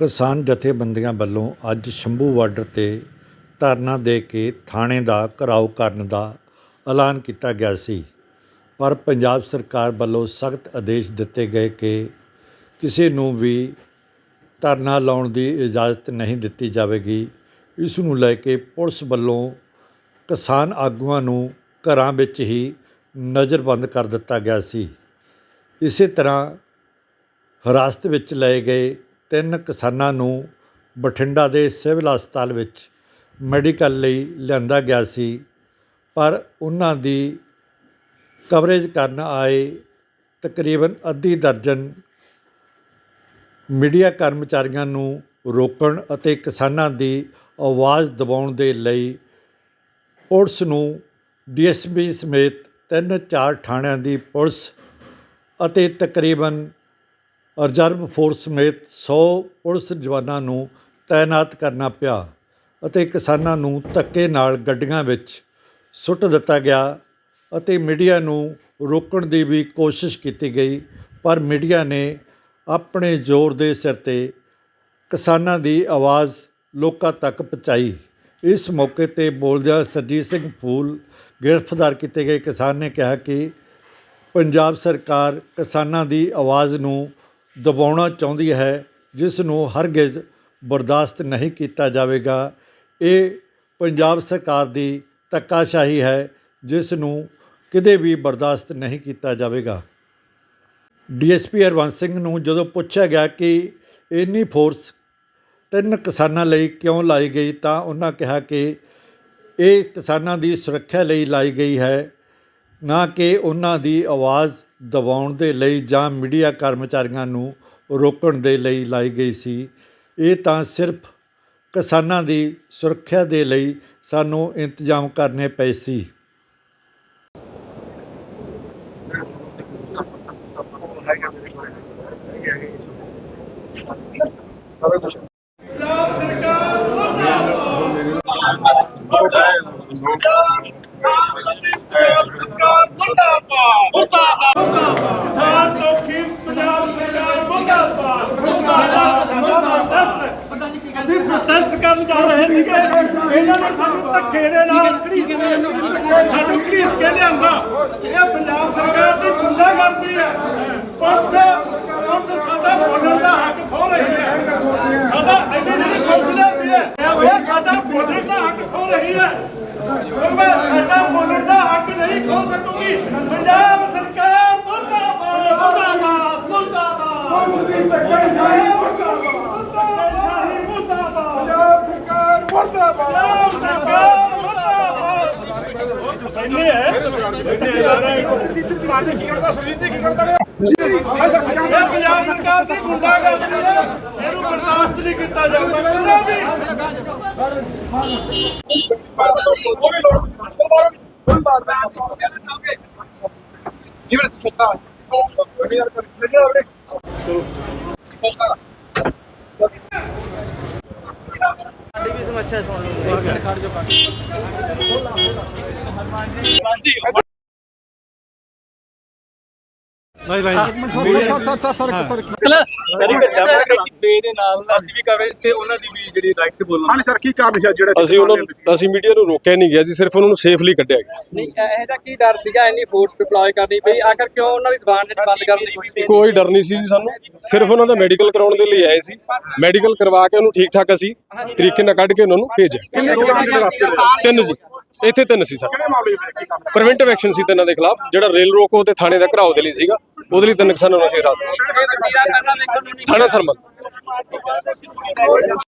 ਕਿਸਾਨ ਜਥੇਬੰਦੀਆਂ ਵੱਲੋਂ ਅੱਜ ਸ਼ੰਭੂ ਬਾਰਡਰ 'ਤੇ ਧਰਨਾ ਦੇ ਕੇ ਥਾਣੇ ਦਾ ਘਿਰਾਓ ਕਰਨ ਦਾ ਐਲਾਨ ਕੀਤਾ ਗਿਆ ਸੀ। ਪਰ ਪੰਜਾਬ ਸਰਕਾਰ ਵੱਲੋਂ ਸਖਤ ਆਦੇਸ਼ ਦਿੱਤੇ ਗਏ ਕਿ ਕਿਸੇ ਨੂੰ ਵੀ ਧਰਨਾ ਲਾਉਣ ਦੀ ਇਜਾਜ਼ਤ ਨਹੀਂ ਦਿੱਤੀ ਜਾਵੇਗੀ। ਇਸ ਨੂੰ ਲੈ ਕੇ ਪੁਲਿਸ ਵੱਲੋਂ ਕਿਸਾਨ ਆਗੂਆਂ ਨੂੰ ਘਰਾਂ ਵਿੱਚ ਹੀ ਨਜ਼ਰਬੰਦ ਕਰ ਦਿੱਤਾ ਗਿਆ ਸੀ। ਇਸੇ ਤਰ੍ਹਾਂ ਹਿਰਾਸਤ ਵਿੱਚ ਲਏ ਗਏ ਤਿੰਨ ਕਿਸਾਨਾਂ ਨੂੰ ਬਠਿੰਡਾ ਦੇ ਸਿਵਲ ਹਸਪਤਾਲ ਵਿੱਚ ਮੈਡੀਕਲ ਲਈ ਲਿਆਂਦਾ ਗਿਆ ਸੀ, ਪਰ ਉਹਨਾਂ ਦੀ ਕਵਰੇਜ ਕਰਨ ਆਏ ਤਕਰੀਬਨ ਅੱਧੀ ਦਰਜਨ ਮੀਡੀਆ ਕਰਮਚਾਰੀਆਂ ਨੂੰ ਰੋਕਣ ਅਤੇ ਕਿਸਾਨਾਂ ਦੀ ਆਵਾਜ਼ ਦਬਾਉਣ ਦੇ ਲਈ ਪੁਲਿਸ ਨੂੰ ਡੀਐਸਪੀ ਸਮੇਤ ਤਿੰਨ ਚਾਰ ਥਾਣਿਆਂ ਦੀ ਪੁਲਿਸ ਅਤੇ ਤਕਰੀਬਨ ਰਿਜ਼ਰਵ ਫੋਰਸ ਸਮੇਤ ਸੌ ਪੁਲਿਸ ਜਵਾਨਾਂ ਨੂੰ ਤਾਇਨਾਤ ਕਰਨਾ ਪਿਆ ਅਤੇ ਕਿਸਾਨਾਂ ਨੂੰ ਧੱਕੇ ਨਾਲ ਗੱਡੀਆਂ ਵਿੱਚ ਸੁੱਟ ਦਿੱਤਾ ਗਿਆ ਅਤੇ ਮੀਡੀਆ ਨੂੰ ਰੋਕਣ ਦੀ ਵੀ ਕੋਸ਼ਿਸ਼ ਕੀਤੀ ਗਈ, ਪਰ ਮੀਡੀਆ ਨੇ ਆਪਣੇ ਜ਼ੋਰ ਦੇ ਸਿਰ ਤੇ ਕਿਸਾਨਾਂ ਦੀ ਆਵਾਜ਼ ਲੋਕਾਂ ਤੱਕ ਪਹੁੰਚਾਈ। ਇਸ ਮੌਕੇ ਤੇ ਬੋਲਦਿਆਂ ਸਰਜੀਤ ਸਿੰਘ ਫੂਲ ਗ੍ਰਿਫਤਾਰ ਕੀਤੇ ਗਏ ਕਿਸਾਨ ਨੇ ਕਿਹਾ ਕਿ ਪੰਜਾਬ ਸਰਕਾਰ ਕਿਸਾਨਾਂ ਦੀ ਆਵਾਜ਼ ਨੂੰ ਦਬਾਉਣਾ ਚਾਹੁੰਦੀ ਹੈ ਜਿਸ ਨੂੰ ਹਰਗਿਜ਼ ਬਰਦਾਸ਼ਤ ਨਹੀਂ ਕੀਤਾ ਜਾਵੇਗਾ। ਇਹ ਪੰਜਾਬ ਸਰਕਾਰ ਦੀ ਧੱਕਾਸ਼ਾਹੀ ਹੈ ਜਿਸ ਨੂੰ ਕਿਤੇ ਵੀ ਬਰਦਾਸ਼ਤ ਨਹੀਂ ਕੀਤਾ ਜਾਵੇਗਾ। ਡੀਐਸਪੀ ਹਰਵੰਸ ਸਿੰਘ ਨੂੰ ਜਦੋਂ ਪੁੱਛਿਆ ਗਿਆ ਕਿ ਇੰਨੀ ਫੋਰਸ ਤਿੰਨ ਕਿਸਾਨਾਂ ਲਈ ਕਿਉਂ ਲਾਈ ਗਈ, ਤਾਂ ਉਹਨਾਂ ਕਿਹਾ ਕਿ ਇਹ ਕਿਸਾਨਾਂ ਦੀ ਸੁਰੱਖਿਆ ਲਈ ਲਾਈ ਗਈ ਹੈ, ਨਾ ਕਿ ਉਹਨਾਂ ਦੀ ਆਵਾਜ਼ ਦਬਾਉਣ ਦੇ ਲਈ ਜਾਂ ਮੀਡੀਆ ਕਰਮਚਾਰੀਆਂ ਨੂੰ ਰੋਕਣ ਦੇ ਲਈ ਲਾਈ ਗਈ ਸੀ। ਇਹ ਤਾਂ ਸਿਰਫ ਕਿਸਾਨਾਂ ਦੀ ਸੁਰੱਖਿਆ ਦੇ ਲਈ ਸਾਨੂੰ ਇੰਤਜ਼ਾਮ ਕਰਨੇ ਪਏ ਸੀ। ਕਿਸਾਨ ਲੋਕੀ ਪੰਜਾਬ ਸਰਕਾਰ ਮੁਰਦਾਬਾਦ ਮੁਰਦਾਬਾਦ ਅਸੀਂ ਪ੍ਰੋਟੈਸਟ ਕਰਨ ਜਾ ਰਹੇ ਸੀਗੇ। ਇਹਨਾਂ ਨੇ ਸਾਨੂੰ ਧੱਕੇ ਦੇ ਨਾਲ ਘੜੀਸ ਸਾਨੂੰ ਘੜੀਸ ਕੇ ਲਿਆਂਦਾ? ਇਹ ਪੰਜਾਬ ਸਰਕਾਰ ਦੀ ਗੁੰਡਾ ਕਰਦੀ ਹੈ। ਪੁਲਿਸ ਸਾਡਾ ਬੋਲਣ ਦਾ ਹੱਕ ਖੋ ਰਹੀ ਹੈ ਸਾਡਾ ਐਡੀ ਜਿਹੜੀ ਪੁਲਿਸ ਲਿਆਂਦੀ ਹੈ ਇਹ ਸਾਡਾ ਬੋਲਣ ਦਾ ਹੱਕ ਖੋ ਰਹੀ ਹੈ ਉਹ ਮੈਂ ਸਾਡਾ ਬੋਲਣ ਦਾ ਹੱਕ ਨਹੀਂ ਖੋ ਸਕੂਗੀ ਪੰਜਾਬ ਸਰਕਾਰ ਮੁਰਦਾਬਾਦ ਮੁਰਦਾਬਾਦ ਮੁਰਦਾਬਾਦ ਮੁਰਦਾਬਾਦ ਮੁਰਦਾਬਾਦ ਪੰਜਾਬ ਸਰਕਾਰ ਮੁਰਦਾਬਾਦ ਇੰਨੇ ਹੈ ਇੰਨੇ ਆ ਰਹੇ ਇਹ ਪੰਜਾਬ ਸਰਕਾਰ ਦੀ ਗੁੰਡਾ ਕਰਦੀ ਹੈ ਇਹਨੂੰ ਬਰਦਾਸ਼ਤ ਨਹੀਂ ਕੀਤਾ ਜਾਊਗਾ ਕਦੇ ਵੀ ਸਾਡੀ ਵੀ ਸਮੱਸਿਆ ਸੁਣ ਲਓ। ਇੱਕ ਮਿੰਟ ਖੜ ਜਾਓ ਸਰ ਇੱਕ ਜਮਾ ਕਰੀ ਬੇ ਦੇ ਨਾਲ ਅਸੀਂ ਵੀ ਕਵਰੇਜ ਤੇ ਉਹਨਾਂ ਦੀ ਵੀ ਜਿਹੜੀ ਰਾਈਟ ਤੇ ਬੋਲਣਾ ਹਾਂਜੀ ਸਰ ਕੀ ਕਾਰਨ ਸੀ ਜਿਹੜਾ ਅਸੀਂ ਉਹਨਾਂ ਨੂੰ ਅਸੀਂ ਮੀਡੀਆ ਨੂੰ ਰੋਕਿਆ ਨਹੀਂ ਗਿਆ ਜੀ ਸਿਰਫ ਉਹਨਾਂ ਨੂੰ ਸੇਫਲੀ ਕੱਢਿਆ ਗਿਆ। ਨਹੀਂ ਇਹ ਦਾ ਕੀ ਡਰ ਸੀਗਾ? ਇੰਨੀ ਫੋਰਸ ਡਿਪਲੋਏ ਕਰਨੀ ਪਈ। ਆਖਰ ਕਿਉਂ ਉਹਨਾਂ ਦੀ ਜ਼ਬਾਨ ਵਿੱਚ ਬੰਦ ਕਰਨ ਦੀ ਕੋਸ਼ਿਸ਼ ਕੋਈ ਡਰ ਨਹੀਂ ਸੀ ਜੀ ਸਾਨੂੰ। ਸਿਰਫ ਉਹਨਾਂ ਦਾ ਮੈਡੀਕਲ ਕਰਾਉਣ ਦੇ ਲਈ ਆਏ ਸੀ। ਮੈਡੀਕਲ ਕਰਵਾ ਕੇ ਉਹਨੂੰ ਠੀਕ ਠਾਕ ਅਸੀਂ ਤਰੀਕੇ ਨਾਲ ਕੱਢ ਕੇ ਉਹਨਾਂ ਨੂੰ ਭੇਜਿਆ। ਤਿੰਨ ਜੀ। ਇੱਥੇ ਤਿੰਨ ਸੀ ਸਰ। ਕਿਹੜੇ ਮਾਮਲੇ ਦੇ ਕੀ ਕਾਰਨ ਪ੍ਰੀਵੈਂਟਿਵ ਐਕਸ਼ਨ ਸੀ ਤਿੰਨਾਂ ਦੇ ਖਿਲਾਫ ਜਿਹੜਾ ਰੇਲ ਰੋਕੋ ਤੇ ਥਾਣੇ ਦਾ ਘਰਾਓ ਦੇ ਲਈ ਸੀਗਾ। ਉਹਦੇ ਲਈ ਤਿੰਨ ਕਿਸਾਨਾਂ ਨੂੰ ਅਸੀਂ ਰਾਸਤੇ ਇਹ ਵਕੀਲਾਂ ਕਰਨਾ ਵੇਖਣ ਨੂੰ ਨਹੀਂ ਥਾਣਾ ਥਰਮਲ।